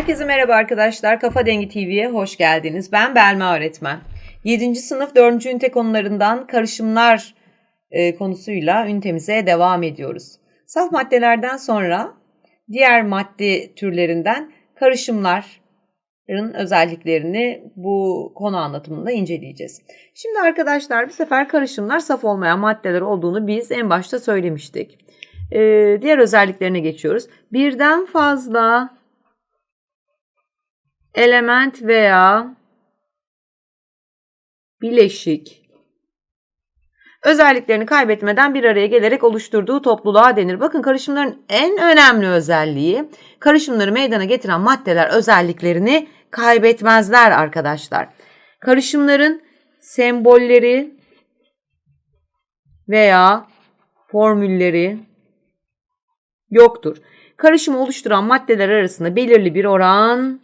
Herkese merhaba arkadaşlar. Kafa Dengi TV'ye hoş geldiniz. Ben Belma öğretmen. 7. sınıf 4. ünite konularından karışımlar e, konusuyla ünitemize devam ediyoruz. Saf maddelerden sonra diğer madde türlerinden karışımların özelliklerini bu konu anlatımında inceleyeceğiz. Şimdi arkadaşlar bu sefer karışımlar saf olmayan maddeler olduğunu biz en başta söylemiştik. E, diğer özelliklerine geçiyoruz. Birden fazla element veya bileşik özelliklerini kaybetmeden bir araya gelerek oluşturduğu topluluğa denir. Bakın karışımların en önemli özelliği karışımları meydana getiren maddeler özelliklerini kaybetmezler arkadaşlar. Karışımların sembolleri veya formülleri yoktur. Karışımı oluşturan maddeler arasında belirli bir oran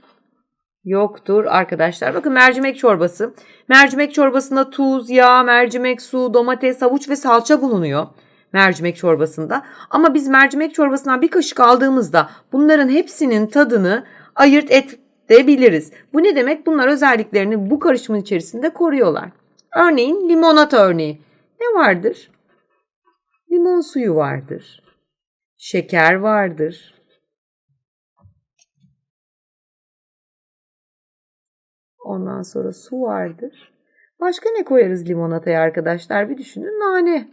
yoktur arkadaşlar. Bakın mercimek çorbası. Mercimek çorbasında tuz, yağ, mercimek, su, domates, havuç ve salça bulunuyor. Mercimek çorbasında. Ama biz mercimek çorbasından bir kaşık aldığımızda bunların hepsinin tadını ayırt edebiliriz. Bu ne demek? Bunlar özelliklerini bu karışımın içerisinde koruyorlar. Örneğin limonata örneği. Ne vardır? Limon suyu vardır. Şeker vardır. Ondan sonra su vardır. Başka ne koyarız limonataya arkadaşlar? Bir düşünün. Nane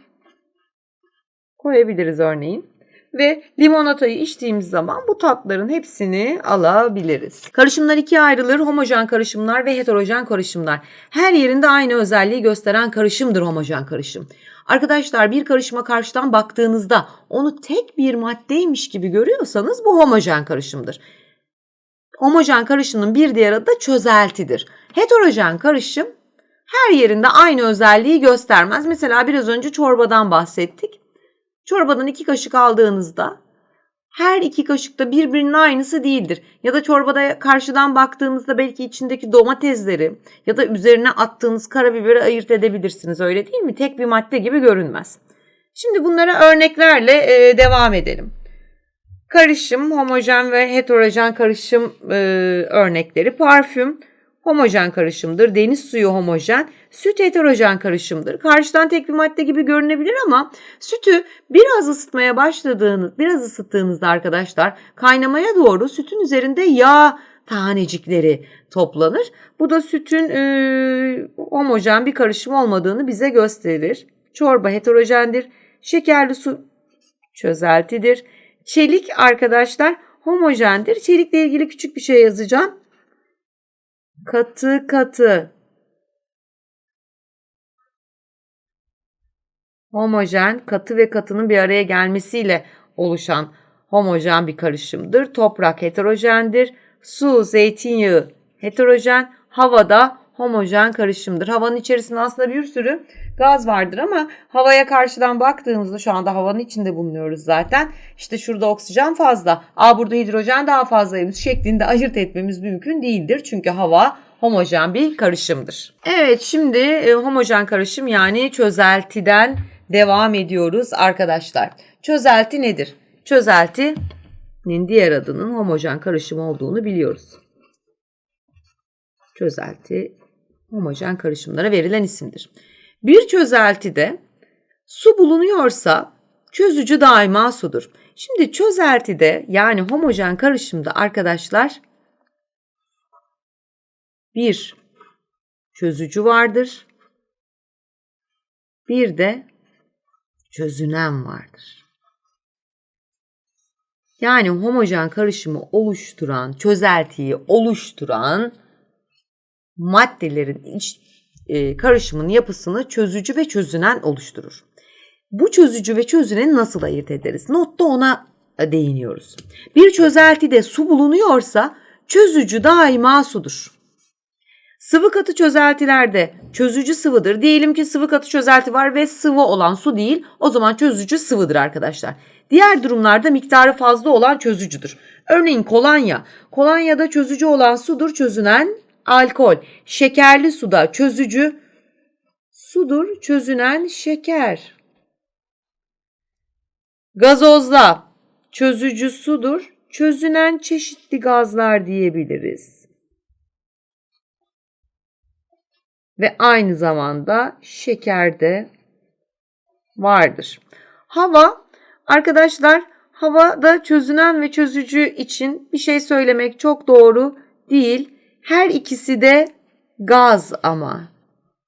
koyabiliriz örneğin. Ve limonatayı içtiğimiz zaman bu tatların hepsini alabiliriz. Karışımlar ikiye ayrılır. Homojen karışımlar ve heterojen karışımlar. Her yerinde aynı özelliği gösteren karışımdır homojen karışım. Arkadaşlar bir karışıma karşıdan baktığınızda onu tek bir maddeymiş gibi görüyorsanız bu homojen karışımdır. Homojen karışımın bir diğer adı da çözeltidir. Heterojen karışım her yerinde aynı özelliği göstermez. Mesela biraz önce çorbadan bahsettik. Çorbadan iki kaşık aldığınızda her iki kaşık da birbirinin aynısı değildir. Ya da çorbada karşıdan baktığınızda belki içindeki domatesleri ya da üzerine attığınız karabiberi ayırt edebilirsiniz öyle değil mi? Tek bir madde gibi görünmez. Şimdi bunlara örneklerle devam edelim. Karışım, homojen ve heterojen karışım e, örnekleri. Parfüm homojen karışımdır. Deniz suyu homojen, süt heterojen karışımdır. Karşıdan tek bir madde gibi görünebilir ama sütü biraz ısıtmaya başladığınız, biraz ısıttığınızda arkadaşlar kaynamaya doğru sütün üzerinde yağ tanecikleri toplanır. Bu da sütün e, homojen bir karışım olmadığını bize gösterir. Çorba heterojendir. Şekerli su çözeltidir. Çelik arkadaşlar homojendir. Çelikle ilgili küçük bir şey yazacağım. Katı katı. Homojen, katı ve katının bir araya gelmesiyle oluşan homojen bir karışımdır. Toprak heterojendir. Su, zeytinyağı heterojen, havada homojen karışımdır. Havanın içerisinde aslında bir sürü gaz vardır ama havaya karşıdan baktığımızda şu anda havanın içinde bulunuyoruz zaten. İşte şurada oksijen fazla, aa burada hidrojen daha fazlaymış şeklinde ayırt etmemiz mümkün değildir. Çünkü hava homojen bir karışımdır. Evet şimdi e, homojen karışım yani çözeltiden devam ediyoruz arkadaşlar. Çözelti nedir? Çözeltinin diğer adının homojen karışım olduğunu biliyoruz. Çözelti homojen karışımlara verilen isimdir. Bir çözeltide su bulunuyorsa çözücü daima sudur. Şimdi çözeltide yani homojen karışımda arkadaşlar bir çözücü vardır. Bir de çözünen vardır. Yani homojen karışımı oluşturan, çözeltiyi oluşturan maddelerin iç e, karışımın yapısını çözücü ve çözünen oluşturur. Bu çözücü ve çözüneni nasıl ayırt ederiz? Notta ona değiniyoruz. Bir çözeltide su bulunuyorsa çözücü daima sudur. Sıvı katı çözeltilerde çözücü sıvıdır. Diyelim ki sıvı katı çözelti var ve sıvı olan su değil. O zaman çözücü sıvıdır arkadaşlar. Diğer durumlarda miktarı fazla olan çözücüdür. Örneğin kolonya. Kolonyada çözücü olan sudur, çözünen alkol. Şekerli suda çözücü sudur, çözünen şeker. Gazozla çözücü sudur, çözünen çeşitli gazlar diyebiliriz. Ve aynı zamanda şeker de vardır. Hava arkadaşlar havada çözünen ve çözücü için bir şey söylemek çok doğru değil. Her ikisi de gaz ama.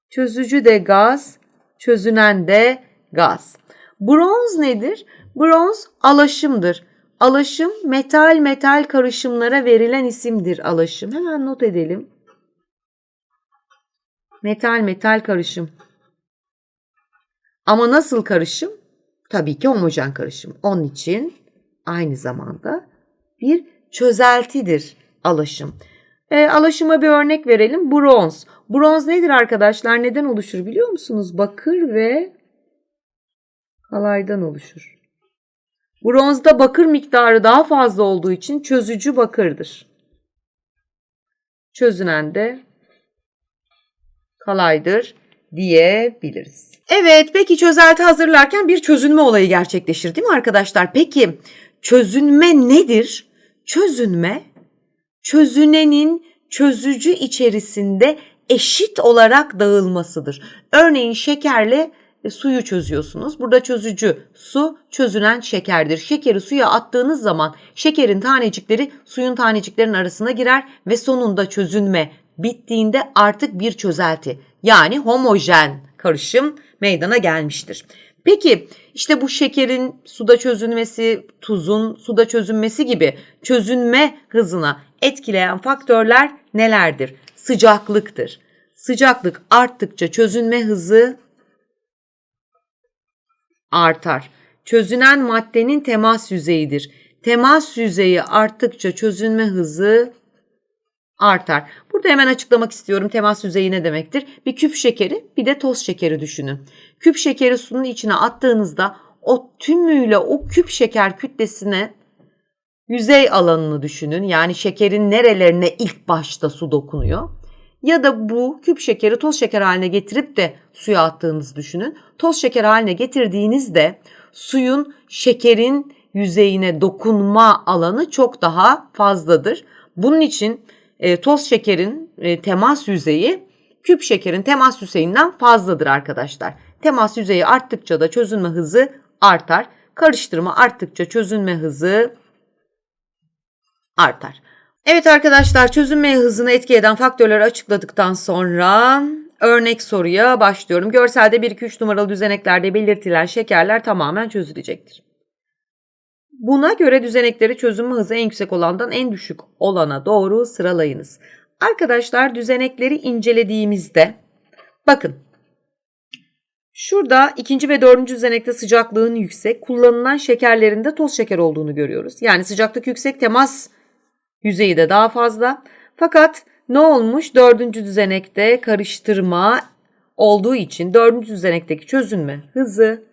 Çözücü de gaz, çözünen de gaz. Bronz nedir? Bronz alaşımdır. Alaşım metal metal karışımlara verilen isimdir alaşım. Hemen not edelim. Metal metal karışım. Ama nasıl karışım? Tabii ki homojen karışım. Onun için aynı zamanda bir çözeltidir alaşım. E, alaşıma bir örnek verelim. Bronz. Bronz nedir arkadaşlar? Neden oluşur biliyor musunuz? Bakır ve kalaydan oluşur. Bronzda bakır miktarı daha fazla olduğu için çözücü bakırdır. Çözünen de kalaydır diyebiliriz. Evet peki çözelti hazırlarken bir çözünme olayı gerçekleşir değil mi arkadaşlar? Peki çözünme nedir? Çözünme çözünenin çözücü içerisinde eşit olarak dağılmasıdır. Örneğin şekerle e, suyu çözüyorsunuz. Burada çözücü su çözünen şekerdir. Şekeri suya attığınız zaman şekerin tanecikleri suyun taneciklerin arasına girer ve sonunda çözünme bittiğinde artık bir çözelti yani homojen karışım meydana gelmiştir. Peki işte bu şekerin suda çözünmesi, tuzun suda çözünmesi gibi çözünme hızına etkileyen faktörler nelerdir? Sıcaklıktır. Sıcaklık arttıkça çözünme hızı artar. Çözünen maddenin temas yüzeyidir. Temas yüzeyi arttıkça çözünme hızı artar. Burada hemen açıklamak istiyorum temas yüzeyi ne demektir? Bir küp şekeri bir de toz şekeri düşünün. Küp şekeri sunun içine attığınızda o tümüyle o küp şeker kütlesine yüzey alanını düşünün. Yani şekerin nerelerine ilk başta su dokunuyor. Ya da bu küp şekeri toz şeker haline getirip de suya attığınızı düşünün. Toz şeker haline getirdiğinizde suyun şekerin yüzeyine dokunma alanı çok daha fazladır. Bunun için e, toz şekerin e, temas yüzeyi küp şekerin temas yüzeyinden fazladır arkadaşlar. Temas yüzeyi arttıkça da çözünme hızı artar. Karıştırma arttıkça çözünme hızı artar. Evet arkadaşlar çözünme hızını etki eden faktörleri açıkladıktan sonra örnek soruya başlıyorum. Görselde 1-2-3 numaralı düzeneklerde belirtilen şekerler tamamen çözülecektir. Buna göre düzenekleri çözünme hızı en yüksek olandan en düşük olana doğru sıralayınız. Arkadaşlar düzenekleri incelediğimizde bakın şurada ikinci ve dördüncü düzenekte sıcaklığın yüksek kullanılan şekerlerinde toz şeker olduğunu görüyoruz. Yani sıcaklık yüksek temas yüzeyi de daha fazla. Fakat ne olmuş dördüncü düzenekte karıştırma olduğu için dördüncü düzenekteki çözünme hızı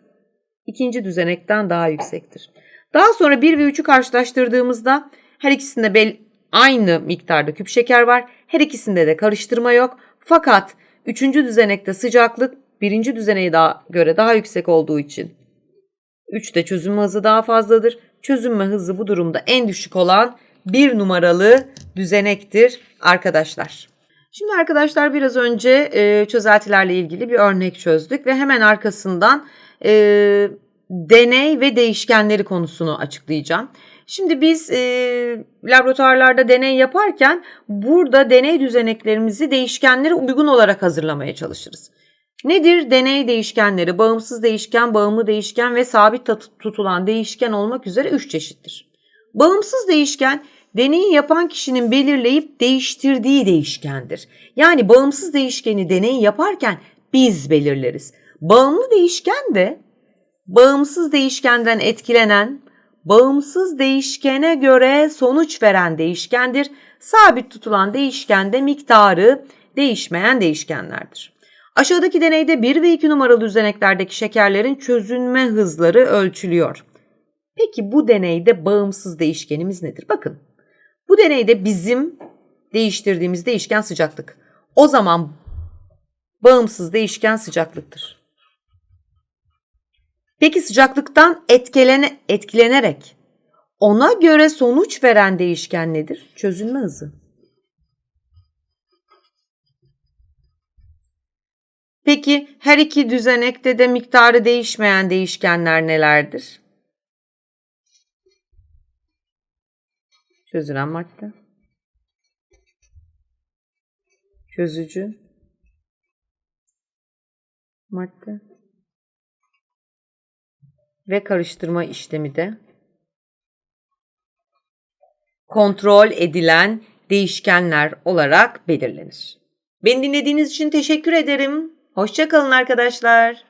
ikinci düzenekten daha yüksektir. Daha sonra 1 ve 3'ü karşılaştırdığımızda her ikisinde bel aynı miktarda küp şeker var. Her ikisinde de karıştırma yok. Fakat 3. düzenekte sıcaklık 1. düzeneğe daha, göre daha yüksek olduğu için 3'te çözünme hızı daha fazladır. Çözünme hızı bu durumda en düşük olan 1 numaralı düzenektir arkadaşlar. Şimdi arkadaşlar biraz önce e, çözeltilerle ilgili bir örnek çözdük ve hemen arkasından e, deney ve değişkenleri konusunu açıklayacağım. Şimdi biz e, laboratuvarlarda deney yaparken burada deney düzeneklerimizi değişkenlere uygun olarak hazırlamaya çalışırız. Nedir deney değişkenleri? Bağımsız değişken, bağımlı değişken ve sabit tutulan değişken olmak üzere 3 çeşittir. Bağımsız değişken deneyi yapan kişinin belirleyip değiştirdiği değişkendir. Yani bağımsız değişkeni deneyi yaparken biz belirleriz. Bağımlı değişken de bağımsız değişkenden etkilenen, bağımsız değişkene göre sonuç veren değişkendir. Sabit tutulan değişken de miktarı değişmeyen değişkenlerdir. Aşağıdaki deneyde 1 ve 2 numaralı düzeneklerdeki şekerlerin çözünme hızları ölçülüyor. Peki bu deneyde bağımsız değişkenimiz nedir? Bakın bu deneyde bizim değiştirdiğimiz değişken sıcaklık. O zaman bağımsız değişken sıcaklıktır. Peki sıcaklıktan etkilene, etkilenerek Ona göre sonuç veren değişken nedir? Çözülme hızı. Peki her iki düzenekte de miktarı değişmeyen değişkenler nelerdir? Çözülen madde. Çözücü. Madde. Ve karıştırma işlemi de kontrol edilen değişkenler olarak belirlenir. Beni dinlediğiniz için teşekkür ederim. Hoşçakalın arkadaşlar.